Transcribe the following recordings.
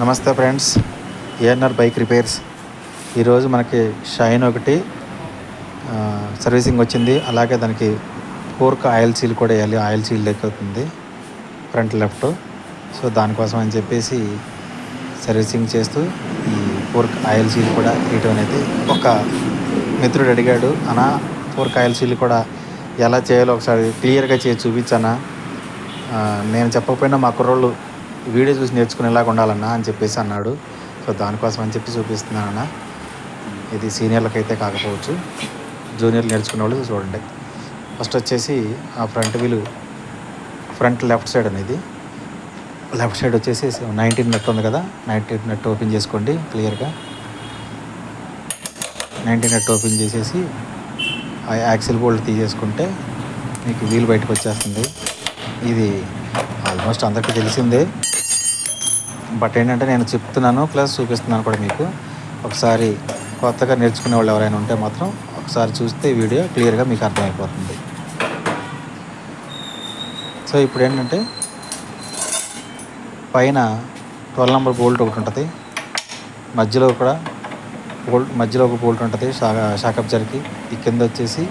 నమస్తే friends ANR bike repairs. ఈరోజు మనకి షైన్ ఒకటి సర్వీసింగ్ వచ్చింది. అలాగే దానికి ఫోర్క్ ఆయిల్ సీల్ కూడా వేయాలి. ఆయిల్ సీల్ లేకపోతుంది అవుతుంది ఫ్రంట్ లెఫ్ట్. సో దానికోసం అని చెప్పేసి సర్వీసింగ్ చేస్తూ ఈ ఫోర్క్ ఆయిల్ సీల్ కూడా వేయటం అనేది ఒక మిత్రుడు అడిగాడు. అనా ఫోర్క్ ఆయిల్ సీల్ కూడా ఎలా చేయాలో ఒకసారి క్లియర్గా చేసి చూపించానా నేను చెప్పకపోయినా మా కుర్రోళ్ళు వీడియో చూసి నేర్చుకునేలాగా ఉండాలన్నా అని చెప్పేసి అన్నాడు. సో దానికోసం అని చెప్పి చూపిస్తున్నానన్న. ఇది సీనియర్లకైతే అయితే కాకపోవచ్చు. జూనియర్లు నేర్చుకునే వాళ్ళు చూడండి. ఫస్ట్ వచ్చేసి ఆ front wheel front left side అనేది లెఫ్ట్ సైడ్ వచ్చేసి నైన్టీన్ నెట్ ఉంది కదా. నైన్టీన్ నెట్ ఓపెన్ చేసుకోండి క్లియర్గా. నైన్టీన్ నెట్ ఓపెన్ చేసేసి ఆ యాక్సిల్ బోల్ట్ తీసేసుకుంటే మీకు వీల్ బయటకు వచ్చేస్తుంది. ఇది ఆల్మోస్ట్ అందరికీ తెలిసిందే. బట్ ఏంటంటే నేను చెప్తున్నాను ప్లస్ చూపిస్తున్నాను కూడా మీకు. ఒకసారి కొత్తగా నేర్చుకునే వాళ్ళు ఎవరైనా ఉంటే మాత్రం ఒకసారి చూస్తే ఈ వీడియో క్లియర్గా మీకు అర్థమైపోతుంది. సో ఇప్పుడు ఏంటంటే పైన ట్వెల్వ్ నెంబర్ బోల్ట్ ఒకటి ఉంటుంది. మధ్యలో కూడా బోల్ట్ మధ్యలో ఒక బోల్ట్ ఉంటుంది షాకప్ జరిగి ఈ కింద వచ్చేసి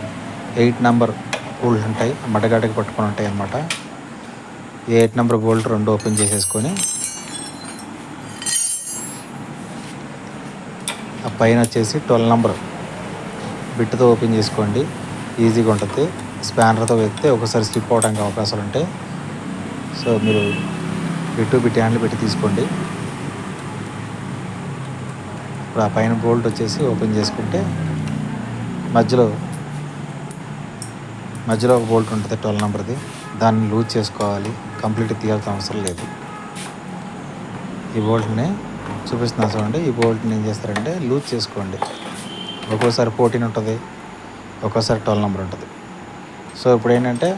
ఎయిట్ నెంబర్ బోల్ట్ ఉంటాయి మడగాడికి పట్టుకొని ఉంటాయి అన్నమాట. ఎయిట్ నెంబర్ బోల్ట్ రెండు ఓపెన్ చేసేసుకొని ఆ పైన వచ్చేసి ట్వెల్వ్ నెంబర్. బిట్తో ఓపెన్ చేసుకోండి. ఈజీగా ఉంటుంది. స్పానర్తో వెళ్తే ఒకసారి స్లిప్ అవడానికి అవకాశాలు ఉంటాయి. సో మీరు బిట్టు బిట్ హ్యాండిల్ పెట్టి తీసుకోండి. ఇప్పుడు ఆ పైన బోల్ట్ వచ్చేసి ఓపెన్ చేసుకుంటే మధ్యలో మధ్యలో ఒక బోల్ట్ ఉంటుంది ట్వెల్వ్ నెంబర్ది. దాన్ని లూజ్ చేసుకోవాలి. కంప్లీట్ తీయాల్సిన అవసరం లేదు. ఈ బోల్ట్ని చూపిస్తున్నాను చూడండి. ఈ బోల్ట్ని ఏం చేస్తారంటే లూజ్ చేసుకోండి. ఒక్కోసారి ఫోర్టీన్ ఉంటుంది. ఒక్కోసారి ట్వెల్వ్ నెంబర్ ఉంటుంది. సో ఇప్పుడు ఏంటంటే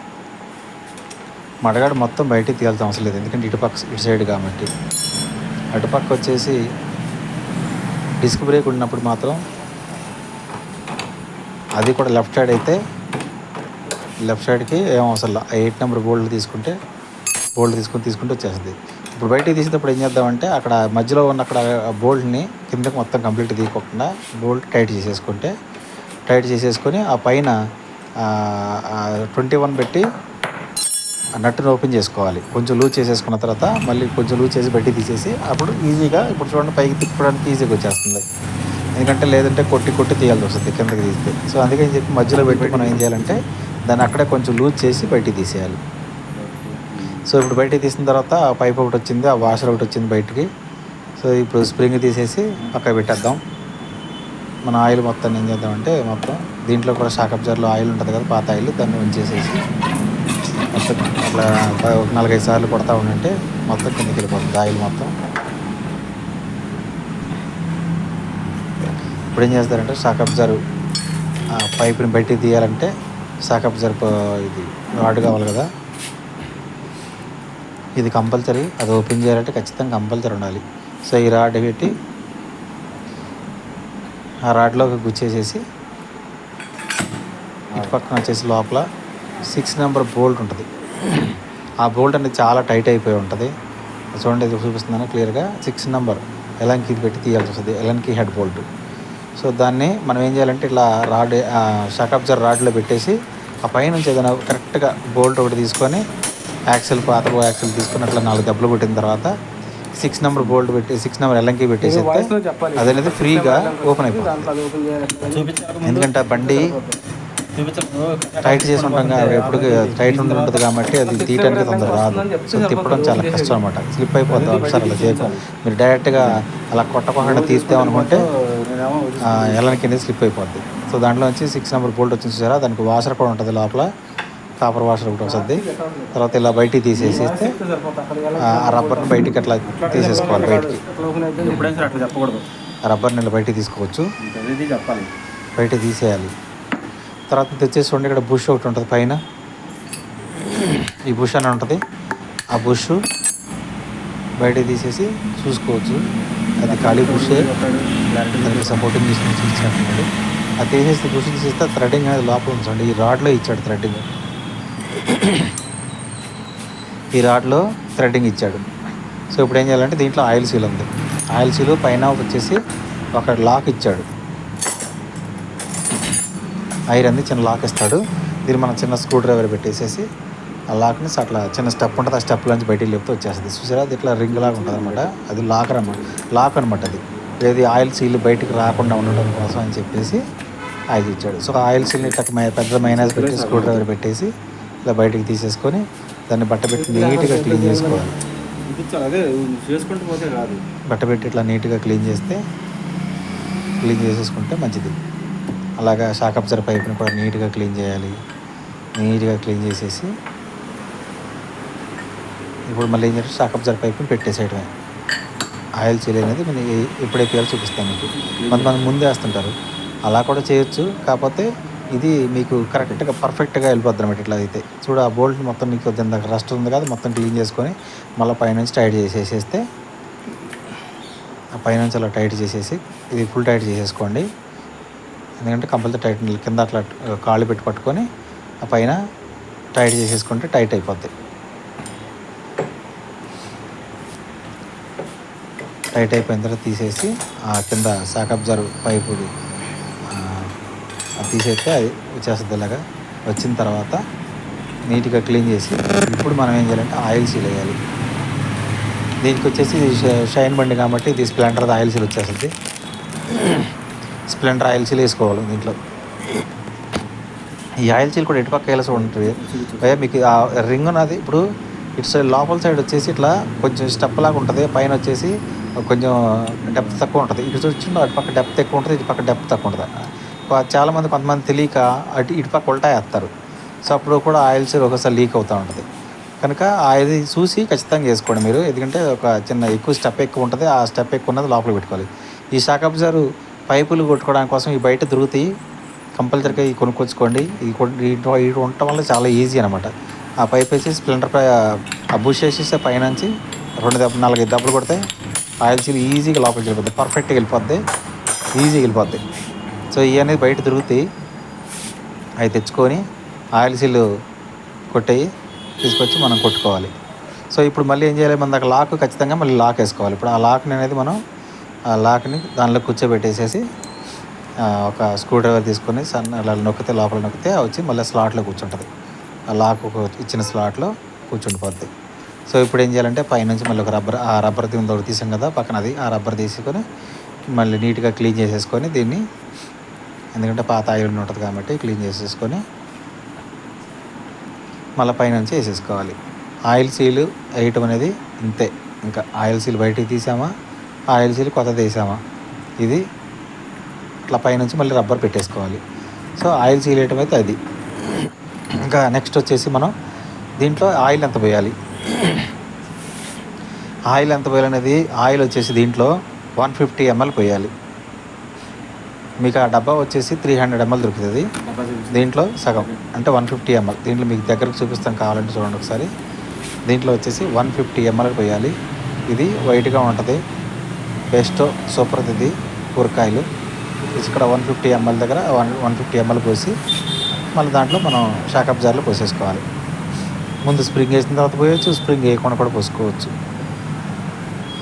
మడగాడు మొత్తం బయటికి తీయాల్సిన అవసరం లేదు. ఎందుకంటే ఇటుపక్క ఇటు సైడ్ కాబట్టి. అటుపక్క వచ్చేసి డిస్క్ బ్రేక్ ఉన్నప్పుడు మాత్రం అది కూడా లెఫ్ట్ సైడ్ అయితే లెఫ్ట్ సైడ్కి ఏం అవసరం లేదు ఎయిట్ నెంబర్ బోల్డ్ తీసుకుంటే బోల్డ్ తీసుకొని తీసుకుంటే వచ్చేస్తుంది. ఇప్పుడు బయటికి తీసేటప్పుడు ఏం చేద్దామంటే అక్కడ మధ్యలో ఉన్న అక్కడ బోల్ట్ని కిందకి మొత్తం కంప్లీట్ తీయకుండా బోల్ట్ టైట్ చేసేసుకుంటే టైట్ చేసేసుకొని ఆ పైన ట్వంటీ వన్ పెట్టి ఆ నట్టును ఓపెన్ చేసుకోవాలి. కొంచెం లూజ్ చేసేసుకున్న తర్వాత మళ్ళీ కొంచెం లూజ్ చేసి బయటికి తీసేసి అప్పుడు ఈజీగా ఇప్పుడు చూడండి పైకి తిప్పడానికి ఈజీగా వచ్చేస్తుంది. ఎందుకంటే లేదంటే కొట్టి కొట్టి తీయాల్సి వస్తుంది కిందకి తీస్తే. సో అందుకని చెప్పి మధ్యలో పెట్టి మనం ఏం చేయాలంటే దాన్ని అక్కడే కొంచెం లూజ్ చేసి బయటికి తీసేయాలి. సో ఇప్పుడు బయటికి తీసిన తర్వాత ఆ పైప్ ఒకటి వచ్చింది ఆ వాషర్ ఒకటి వచ్చింది బయటికి. సో ఇప్పుడు స్ప్రింగ్ తీసేసి పక్క పెట్టేద్దాం. మన ఆయిల్ మొత్తం ఏం చేద్దామంటే మొత్తం దీంట్లో కూడా షాక్ అబ్జర్లో ఆయిల్ ఉంటుంది కదా పాత ఆయిల్ దాన్ని ఉంచేసేసి మొత్తం అట్లా ఒక నాలుగైదు సార్లు కొడతా ఉండంటే మొత్తం కిందకి వెళ్ళిపోతుంది ఆయిల్ మొత్తం. ఇప్పుడు ఏం చేస్తారంటే షాక్ అబ్జర్వ్ ఆ పైప్ని బయటికి తీయాలంటే షాక్ అబ్జర్వ్ ఇది రాడ్ కావాలి కదా ఇది కంపల్సరీ అది ఓపెన్ చేయాలంటే ఖచ్చితంగా కంపల్సరీ ఉండాలి. సో ఈ రాడ్ పెట్టి ఆ రాడ్లోకి గుచ్చేసేసి ఇటు పక్కన వచ్చేసి లోపల సిక్స్ నెంబర్ బోల్ట్ ఉంటుంది. ఆ బోల్ట్ అనేది చాలా టైట్ అయిపోయి ఉంటుంది. చూడండి ఇది చూపిస్తున్నాను క్లియర్గా సిక్స్ నెంబర్ ఎలంకి పెట్టి తీయాల్సి వస్తుంది. ఎలంకి హెడ్ బోల్ట్ సో దాన్ని మనం ఏం చేయాలంటే ఇట్లా రాడ్ షాక్ అబ్జర్ రాడ్లో పెట్టేసి ఆ పైనుంచి ఏదైనా కరెక్ట్గా బోల్ట్ ఒకటి తీసుకొని యాక్సిల్ పాత యాక్సిల్ తీసుకొని అట్లా నాలుగు దెబ్బలు కొట్టిన తర్వాత సిక్స్ నెంబర్ బోల్ట్ పెట్టి సిక్స్ నెంబర్ ఎల్లంకి పెట్టేసి అది అనేది ఫ్రీగా ఓపెన్ అయిపోతుంది. ఎందుకంటే ఆ బండి టైట్ చేసి ఉంటాం కాబట్టి ఎప్పుడు టైట్ ఉండి ఉంటుంది కాబట్టి అది తీయడానికి తొందర రాదు. సో తిప్పడం చాలా కష్టం అనమాట స్లిప్ అయిపోతుంది ఒకసారి అలా చేయకు. మీరు డైరెక్ట్గా అలా కొట్టకుండా తీస్తాం అనుకుంటే ఎల్లని కింద స్లిప్ అయిపోద్ది. సో దాంట్లో నుంచి సిక్స్ నెంబర్ బోల్ట్ వచ్చింది చూసారా? దానికి వాషర్ కూడా ఉంటుంది లోపల. కాపర్ వాషర్ ఒకటి వస్తుంది. తర్వాత ఇలా బయటికి తీసేసేస్తే ఆ రబ్బర్ని బయటికి అట్లా తీసేసుకోవాలి బయటికి. రబ్బర్ని ఇలా బయటికి తీసుకోవచ్చు. బయట తీసేయాలి. తర్వాత తెచ్చేసి చూడండి ఇక్కడ బుష్ ఒకటి ఉంటుంది పైన. ఈ బుష్ అని ఉంటుంది. ఆ బుష్ బయట తీసేసి చూసుకోవచ్చు. అది ఖాళీ బుషే. దానికి సపోర్టింగ్ తీసుకొని ఇచ్చినట్టున్నాడు అది తీసేసి బుష్ తీసేస్తే థ్రెడ్డింగ్ అనేది లోపల ఉంచండి. ఈ రాడ్లో ఇచ్చాడు థ్రెడ్డింగ్ ఈ రాడ్లో థ్రెడ్డింగ్ ఇచ్చాడు. సో ఇప్పుడు ఏం చేయాలంటే దీంట్లో ఆయిల్ సీల్ ఉంది. ఆయిల్ సీలు పైన వచ్చేసి ఒక లాక్ ఇచ్చాడు. ఐర్ అంది చిన్న లాక్ ఇస్తాడు. దీన్ని మనం చిన్న స్క్రూ డ్రైవర్ పెట్టేసేసి ఆ లాక్ని అట్లా చిన్న స్టెప్ ఉంటుంది ఆ స్టెప్ నుంచి బయటికి లేపితే వచ్చేస్తుంది. చూసారా? అది ఇట్లా రింగ్ లాగా ఉంటుంది అనమాట అది లాకర్ అనమాట లాక్ అనమాట అది. ఏది ఆయిల్ సీల్ బయటికి రాకుండా ఉండడం కోసం అని చెప్పేసి ఆయిల్ ఇచ్చాడు. సో ఆయిల్ సీల్ని ఇట్లా పెద్ద మైనస్ పెట్టి స్క్రూ డ్రైవర్ పెట్టేసి ఇలా బయటికి తీసేసుకొని దాన్ని బట్ట పెట్టి నీట్గా క్లీన్ చేసుకోవాలి. బట్ట పెట్టి ఇట్లా నీట్గా క్లీన్ చేస్తే క్లీన్ చేసేసుకుంటే మంచిది. అలాగా షాక్ అబ్జర్ పైప్ని కూడా నీట్గా క్లీన్ చేయాలి. నీట్గా క్లీన్ చేసేసి ఇప్పుడు మళ్ళీ ఏం చేయాలి? షాక్ అబ్జర్ పైప్ని పెట్టేసేయడమే. ఆయిల్ సీల్ అనేది మనం ఏ- ఎప్పుడు వేయాలో చూపిస్తాను మీకు. కొంతమంది ముందే వేస్తుంటారు. అలా కూడా చేయొచ్చు. కాకపోతే ఇది మీకు కరెక్ట్గా పర్ఫెక్ట్గా వెళ్ళిపోద్ది అనమాట ఇట్లా అయితే. చూడు ఆ బోల్ట్ మొత్తం నీకు ఇందాక రస్ట్ ఉంది కదా మొత్తం క్లీన్ చేసుకొని మళ్ళీ పైనుంచి టైట్ చేసేసేస్తే ఆ పైనుంచి అలా టైట్ చేసేసి ఇది ఫుల్ టైట్ చేసేసుకోండి. ఎందుకంటే కంపల్సరీ టైట్ కింద అట్లా కాళ్ళు పెట్టి పట్టుకొని ఆ పైన టైట్ చేసేసుకుంటే టైట్ అయిపోద్ది. టైట్ అయిపోయిన తర్వాత తీసేసి ఆ కింద శాక్ అబ్జర్వ్ పైపుది తీసేస్తే అది వచ్చేస్తుంది ఇలాగా వచ్చిన తర్వాత నీట్గా క్లీన్ చేసి ఇప్పుడు మనం ఏం చేయాలంటే ఆయిల్ సీల్ వేయాలి. దీనికి వచ్చేసి షైన్ బండి కాబట్టి ఇది స్ప్లెండర్ ఆయిల్ సీల్ వచ్చేస్తుంది. స్ప్లెండర్ ఆయిల్ సీల్ వేసుకోవాలి దీంట్లో. ఈ ఆయిల్ సీల్ కూడా ఎటుపక్క వేయాల్సి ఉంటుంది. అయ్యా మీకు ఆ రింగ్ ఉన్నది ఇప్పుడు ఇటు సైడ్ లోపల సైడ్ వచ్చేసి ఇట్లా కొంచెం స్టెప్ లాగా ఉంటుంది. పైన వచ్చేసి కొంచెం డెప్త్ తక్కువ ఉంటుంది. ఇటు వచ్చిన అటు పక్క డెప్త్ ఎక్కువ ఉంటుంది ఇటు పక్క డెప్త్ తక్కువ ఉంటుంది. చాలామంది కొంతమంది తెలియక అటు ఇటు పక్క ఉల్టా వేస్తారు. సో అప్పుడు కూడా ఆయిల్ సీల్ ఒకసారి లీక్ అవుతూ ఉంటుంది. కనుక అది చూసి ఖచ్చితంగా చేసుకోండి మీరు. ఎందుకంటే ఒక చిన్న ఎక్కువ స్టెప్ ఎక్కువ ఉంటుంది. ఆ స్టెప్ ఎక్కువ ఉన్నది లోపల పెట్టుకోవాలి. ఈ షాక్ అబ్జర్వ్ పైపులు కొట్టుకోవడానికి కోసం ఈ బయట దొరుకుతాయి కంపల్సరీగా ఈ కొనుక్కొచ్చుకోండి. ఈ ఇటు వీటి ఉండటం వల్ల చాలా ఈజీ అనమాట ఆ పైప్ వేసి స్ప్లెండర్ ఆ బుష్ వేసేస్తే పైనుంచి రెండు దెబ్బ నాలుగైదు దెబ్బలు కొడితే ఆయిల్ సీల్ ఈజీగా లోపలికి వెళ్ళిపోద్ది. పర్ఫెక్ట్గా వెళ్ళిపోద్ది. ఈజీగా వెళ్ళిపోద్ది. సో ఇవి అనేది బయట దొరుకుతాయి అవి తెచ్చుకొని ఆయిల్ సీలు కొట్టేయి తీసుకొచ్చి మనం కొట్టుకోవాలి. సో ఇప్పుడు మళ్ళీ ఏం చేయాలి? మన దగ్గర లాక్ ఖచ్చితంగా మళ్ళీ లాక్ వేసుకోవాలి. ఇప్పుడు ఆ లాక్ని అనేది మనం ఆ లాక్ని దానిలో కూర్చోబెట్టేసేసి ఒక స్క్రూ డ్రైవర్ తీసుకొని సన్న అలా నొక్కితే లోపల నొక్కితే వచ్చి మళ్ళీ స్లాట్లో కూర్చుంటుంది. ఆ లాక్ ఒక ఇచ్చిన స్లాట్లో కూర్చుండిపోద్ది. సో ఇప్పుడు ఏం చేయాలంటే పైనుంచి మళ్ళీ ఒక రబ్బర్ ఆ రబ్బర్ దీని ఒకటి తీసాం కదా పక్కన అది ఆ రబ్బర్ తీసుకొని మళ్ళీ నీట్గా క్లీన్ చేసేసుకొని దీన్ని ఎందుకంటే పాత ఆయిల్ ఉంటుంది కాబట్టి క్లీన్ చేసేసుకొని మళ్ళీ పైనుంచి వేసేసుకోవాలి. ఆయిల్ సీల్ వేయటం అనేది ఇంతే. ఇంకా ఆయిల్ సీల్ బయటికి తీసామా? ఆయిల్ సీల్ కొత్తది వేసామా? ఇది ఇట్లా పైనుంచి మళ్ళీ రబ్బర్ పెట్టేసుకోవాలి. సో ఆయిల్ సీల్ వేయటం అయితే అది. ఇంకా నెక్స్ట్ వచ్చేసి మనం దీంట్లో ఆయిల్ ఎంత పోయాలి? ఆయిల్ ఎంత పోయాలనేది ఆయిల్ వచ్చేసి దీంట్లో వన్ ఫిఫ్టీ ఎంఎల్ పోయాలి. మీకు ఆ డబ్బా వచ్చేసి త్రీ హండ్రెడ్ ఎంఎల్ దొరుకుతుంది. దీంట్లో సగం అంటే వన్ ఫిఫ్టీ ఎంఎల్ దీంట్లో మీకు దగ్గరకు చూపిస్తాను కావాలంటే చూడండి ఒకసారి. దీంట్లో వచ్చేసి వన్ ఫిఫ్టీ ఎంఎల్ పోయాలి. ఇది వైట్గా ఉంటుంది. బెస్ట్ సూపర్ ఇది కూరకాయలు ఇక్కడ వన్ ఫిఫ్టీ ఎంఎల్ దగ్గర వన్ వన్ ఫిఫ్టీ ఎంఎల్ పోసి మళ్ళీ దాంట్లో మనం షాకప్ జార్లో పోసేసుకోవాలి. ముందు స్ప్రింగ్ వేసిన తర్వాత పోయొచ్చు స్ప్రింగ్ వేయకుండా కూడా పోసుకోవచ్చు.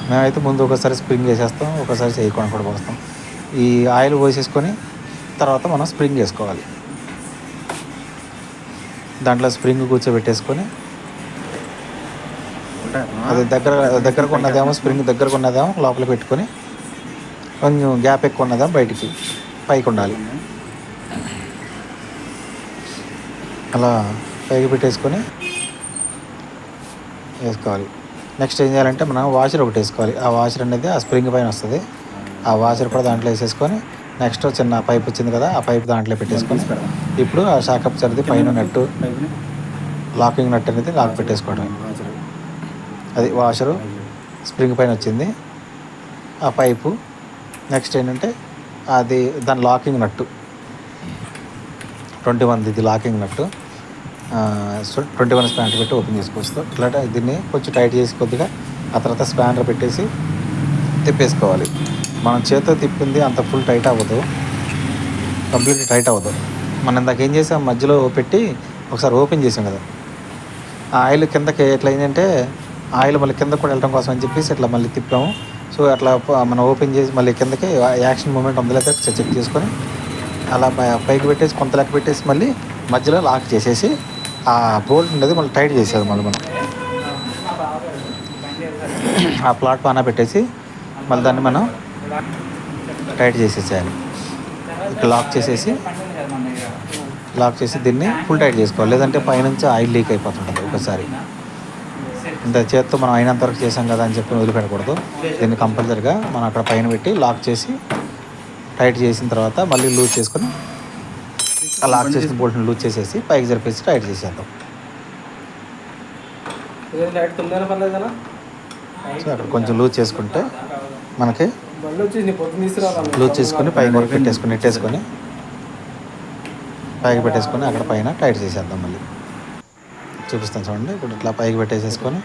మేమైతే ముందు ఒకసారి స్ప్రింగ్ వేసేస్తాం ఒకసారి చేయకుండా కూడా పోస్తాం. ఈ ఆయిల్ పోసేసుకొని తర్వాత మనం స్ప్రింగ్ వేసుకోవాలి దాంట్లో స్ప్రింగ్ కూర్చోబెట్టేసుకొని అది దగ్గర దగ్గరకు ఉన్నదేమో స్ప్రింగ్ దగ్గరకు ఉన్నదేమో లోపల పెట్టుకొని కొంచెం గ్యాప్ ఎక్కువ ఉన్నదేమో బయటికి పైకి ఉండాలి. అలా పైకి పెట్టేసుకొని వేసుకోవాలి. నెక్స్ట్ ఏం చేయాలంటే మనం వాషర్ ఒకటి వేసుకోవాలి. ఆ వాషర్ అనేది ఆ స్ప్రింగ్ పైన వస్తుంది. ఆ వాషర్ కూడా దాంట్లో వేసేసుకొని నెక్స్ట్ చిన్న పైప్ వచ్చింది కదా ఆ పైప్ దాంట్లో పెట్టేసుకొని ఇప్పుడు ఆ షాకప్ సరిది పైన నట్టు లాకింగ్ నట్ అనేది లాక్ పెట్టేసుకోవడం అది వాషరు స్ప్రింగ్ పైన వచ్చింది. ఆ పైపు నెక్స్ట్ ఏంటంటే అది దాని లాకింగ్ నట్టు. ట్వంటీ వన్ ఇది locking nut. Twenty one spanner పెట్టి ఓపెన్ చేసుకోవచ్చు. ఇట్లా దీన్ని కొంచెం టైట్ చేసి కొద్దిగా ఆ తర్వాత స్పాండర్ పెట్టేసి తిప్పేసుకోవాలి. మనం చేతితో తిప్పింది అంత ఫుల్ టైట్ అవ్వదు. కంప్లీట్ టైట్ అవ్వదు. మనం ఇందాక ఏం చేసాం? మధ్యలో పెట్టి ఒకసారి ఓపెన్ చేసాం కదా. ఆ ఆయిల్ కిందకి ఎట్లా అయిందంటే ఆయిల్ మళ్ళీ కింద కూడా వెళ్ళడం కోసం అని చెప్పేసి ఇట్లా మళ్ళీ తిప్పాము. సో అట్లా మనం ఓపెన్ చేసి మళ్ళీ కిందకి యాక్షన్ మూమెంట్ అందులో చెక్ చేసుకొని అలా పైకి పెట్టేసి కొంత లెక్క పెట్టేసి మళ్ళీ మధ్యలో లాక్ చేసేసి ఆ బోల్ట్ ఉండేది మళ్ళీ టైట్ చేసేది మళ్ళీ మనం. ఆ ప్లాట్ పానా పెట్టేసి మళ్ళీ దాన్ని మనం టైట్ చేసేసేయాలి. ఇట్లా లాక్ చేసేసి లాక్ చేసి దీన్ని ఫుల్ టైట్ చేసుకోవాలి. లేదంటే పైనుంచి ఆయిల్ లీక్ అయిపోతుంటుంది ఒకసారి. ఇంత చేత్తో మనం అయినంత వరకు చేసాం కదా అని చెప్పి వదిలిపెట్టకూడదు. దీన్ని కంపల్సరిగా మనం అక్కడ పైన పెట్టి లాక్ చేసి టైట్ చేసిన తర్వాత మళ్ళీ లూజ్ చేసుకొని ఆ లాక్ చేసిన బోల్ట్ని లూజ్ చేసేసి పైకి జరిపేసి టైట్ చేసేద్దాం. సో అక్కడ కొంచెం లూజ్ చేసుకుంటే మనకి లూజ్ చేసుకొని పైకి వరకు పెట్టేసుకొని నెట్టేసుకొని పైకి పెట్టేసుకొని అక్కడ పైన టైట్ చేసేద్దాం మళ్ళీ. చూపిస్తాను చూడండి ఇప్పుడు ఇట్లా పైకి పెట్టేసేసుకొని.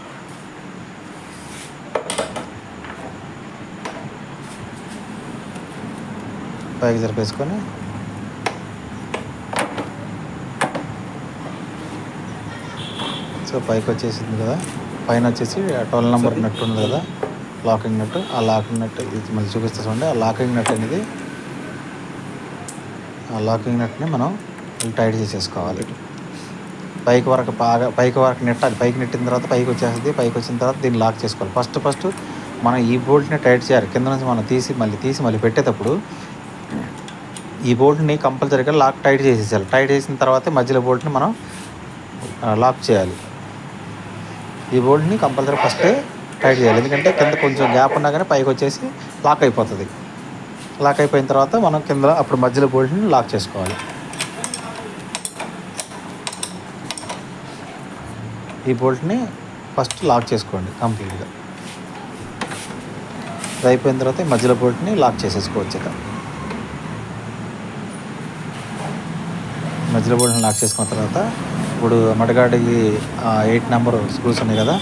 పైకి జరిపేసుకొని. సో పైకి వచ్చేసింది కదా పైన వచ్చేసి ట్వెల్వ్ నెంబర్ నట్టు ఉంది కదా. లాకింగ్ నట్ ఆ లాకింగ్ నట్ ఇది మళ్ళీ చూపిస్తా చూడండి ఆ లాకింగ్ నట్ అనేది ఆ లాకింగ్ నట్ని మనం టైట్ చేసేసుకోవాలి. పైకి వరకు బాగా పైకి వరకు నెట్టాలి. పైకి నెట్టిన తర్వాత పైకి వచ్చేస్తుంది. పైకి వచ్చిన తర్వాత దీన్ని లాక్ చేసుకోవాలి. ఫస్ట్ ఫస్ట్ మనం ఈ బోల్ట్ని టైట్ చేయాలి. కింద నుంచి మనం తీసి మళ్ళీ తీసి మళ్ళీ పెట్టేటప్పుడు ఈ బోల్ట్ని కంపల్సరీగా లాక్ టైట్ చేసేసాలి టైట్ చేసిన తర్వాత మధ్యలో బోల్ట్ని మనం లాక్ చేయాలి. ఈ బోల్ట్ని కంపల్సరీ ఫస్టే టైట్ చేయాలి. ఎందుకంటే కింద కొంచెం గ్యాప్ ఉన్నా కానీ పైకి వచ్చేసి లాక్ అయిపోతుంది. లాక్ అయిపోయిన తర్వాత మనం కింద అప్పుడు మధ్యలో బోల్ట్ని లాక్ చేసుకోవాలి. ఈ బోల్ట్ని ఫస్ట్ లాక్ చేసుకోండి కంప్లీట్గా ఇది అయిపోయిన తర్వాత మధ్యలో బోల్ట్ని లాక్ చేసేసుకోవచ్చు ఇక. మధ్యలో బోల్ట్ని లాక్ చేసుకున్న తర్వాత ఇప్పుడు మడగాడికి ఎయిట్ నెంబర్ స్క్రూస్ ఉన్నాయి కదా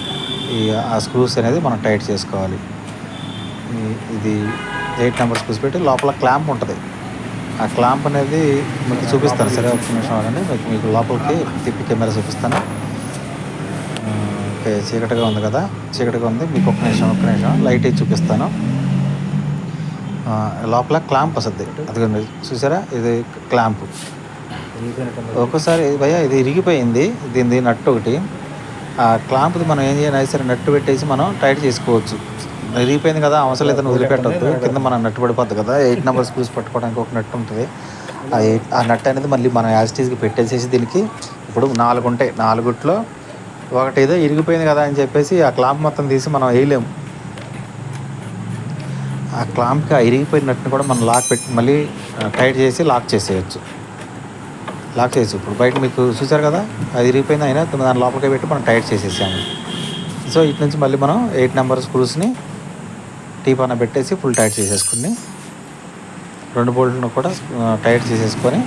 ఈ ఆ స్క్రూస్ అనేది మనం టైట్ చేసుకోవాలి. ఇది ఎయిట్ నెంబర్ స్క్రూస్ పెట్టి లోపల క్లాంప్ ఉంటుంది. ఆ క్లాంప్ అనేది మీకు చూపిస్తాను. సరే ఒక నిమిషం ఆగండి. మీకు మీకు లోపలికి తిప్పి కెమెరా చూపిస్తాను. ఓకే చీకటిగా ఉంది కదా. చీకటిగా ఉంది. మీకు ఒక్క నిమిషం ఒక్క నిమిషం. లైట్ చూపిస్తాను. లోపల క్లాంప్ వస్తుంది. అది చూసారా? ఇది క్లాంప్. ఒక్కోసారి భయ్య ఇది ఇరిగిపోయింది. దీనిది నట్టు ఒకటి. ఆ క్లాంప్ది మనం ఏం చేయాలి? సరే నట్టు పెట్టేసి మనం టైట్ చేసుకోవచ్చు. ఇరిగిపోయింది కదా అవసరం లేదని వదిలిపెట్టద్దు. కింద మనం నట్టు పడిపోద్ది కదా ఎయిట్ నెంబర్ స్క్రూస్ పట్టుకోవడానికి ఒక నట్టు ఉంటుంది. ఆ ఎయిట్ ఆ నట్ అనేది మళ్ళీ మనం యాజిటీస్కి పెట్టేసేసి దీనికి ఇప్పుడు నాలుగు ఉంటాయి. నాలుగుట్లో ఒకటి ఏదో ఇరిగిపోయింది కదా అని చెప్పేసి ఆ క్లాంప్ మొత్తం తీసి మనం వేయలేము. ఆ క్లాంప్కి ఆ ఇరిగిపోయిన నట్టుని కూడా మనం లాక్ పెట్టి మళ్ళీ టైట్ చేసి లాక్ చేసేయచ్చు. లాక్ చేసి ఇప్పుడు బయట మీకు చూసారు కదా అది ఇరిగిపోయింది అయినా దాని లోపలికి పెట్టి మనం టైట్ చేసేసాము సో ఇటు నుంచి మళ్ళీ మనం ఎయిట్ నెంబర్ స్క్రూస్ని టీ పైన పెట్టేసి ఫుల్ టైట్ చేసేసుకుని రెండు బోల్ట్లను కూడా టైట్ చేసేసుకొని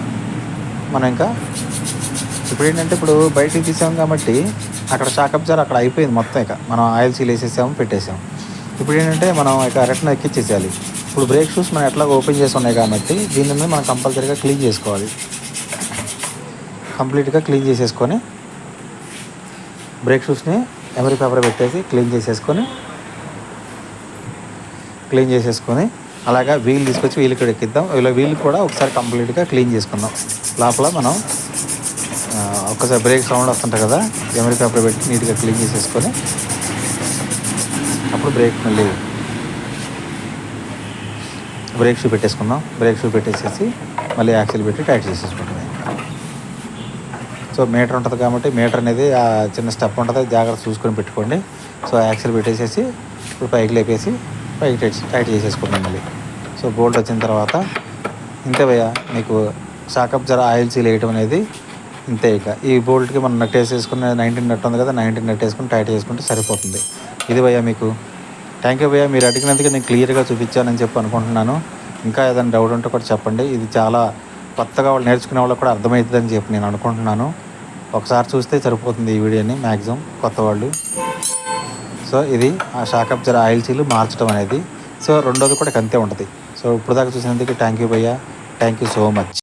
మనం ఇంకా ఇప్పుడు ఏంటంటే ఇప్పుడు బయటికి తీసాం కాబట్టి అక్కడ షాకప్ జార్ అక్కడ అయిపోయింది మొత్తం ఇక. మనం ఆయిల్ సీల్ వేసేసాము పెట్టేసాము. ఇప్పుడు ఏంటంటే మనం ఇక రిటర్న్ ఎక్కిచ్చేసేయాలి. ఇప్పుడు బ్రేక్ షూస్ మనం ఎట్లా ఓపెన్ చేసి ఉన్నాయి కాబట్టి దీని మీద మనం కంపల్సరీగా క్లీన్ చేసుకోవాలి. కంప్లీట్గా క్లీన్ చేసేసుకొని బ్రేక్ షూస్ని ఎమరీ పేపర్ పెట్టేసి క్లీన్ చేసేసుకొని క్లీన్ చేసేసుకొని అలాగా వీల్ తీసుకొచ్చి వీల్ ఇక్కడ ఎక్కిద్దాం. ఇలా వీల్ కూడా ఒకసారి కంప్లీట్గా క్లీన్ చేసుకుందాం. లోపల మనం ఒక్కసారి బ్రేక్ సౌండ్ వస్తుంటుంది కదా ఎమరీ పేపర్ పెట్టి నీట్గా క్లీన్ చేసేసుకొని అప్పుడు బ్రేక్ మళ్ళీ బ్రేక్ షూ పెట్టేసుకుందాం. బ్రేక్ షూ పెట్టేసేసి మళ్ళీ యాక్సిల్ పెట్టి టైట్ చేసేసుకుంటాం. సో మీటర్ ఉంటుంది కాబట్టి మీటర్ అనేది ఆ చిన్న స్టెప్ ఉంటుంది జాగ్రత్త చూసుకొని పెట్టుకోండి. సో యాక్సిల్ పెట్టేసేసి ఇప్పుడు పైకి లేపేసి పైకి టైట్ టైట్ మళ్ళీ. సో బోల్ట్ వచ్చిన తర్వాత ఇంతే భయ్య మీకు షాకప్ జర ఆయిల్ సీల్ వేయటం అనేది ఇంతే ఇక. ఈ బోల్ట్కి మనం నట్ వేసేసుకుని నైన్టీన్ నట్ ఉంది కదా నైన్టీన్ నట్ వేసుకుని టైట్ చేసుకుంటే సరిపోతుంది. ఇది భయ్య మీకు. థ్యాంక్ యూ భయ్య మీరు అడిగినందుకు నేను క్లియర్గా చూపించానని చెప్పి అనుకుంటున్నాను. ఇంకా ఏదైనా డౌట్ ఉంటే కూడా చెప్పండి. ఇది చాలా కొత్తగా వాళ్ళు నేర్చుకునే వాళ్ళకి కూడా అర్థమవుతుందని చెప్పి నేను అనుకుంటున్నాను. ఒకసారి చూస్తే సరిపోతుంది ఈ వీడియోని మ్యాక్సిమం కొత్త వాళ్ళు. సో ఇది ఆ షాకప్ జర ఆయిల్ చీలు మార్చడం అనేది. సో రెండోది కూడా కంతే ఉంటుంది. సో ఇప్పుడు దాకా చూసినందుకు థ్యాంక్ యూ భయ్య. Thank you so much.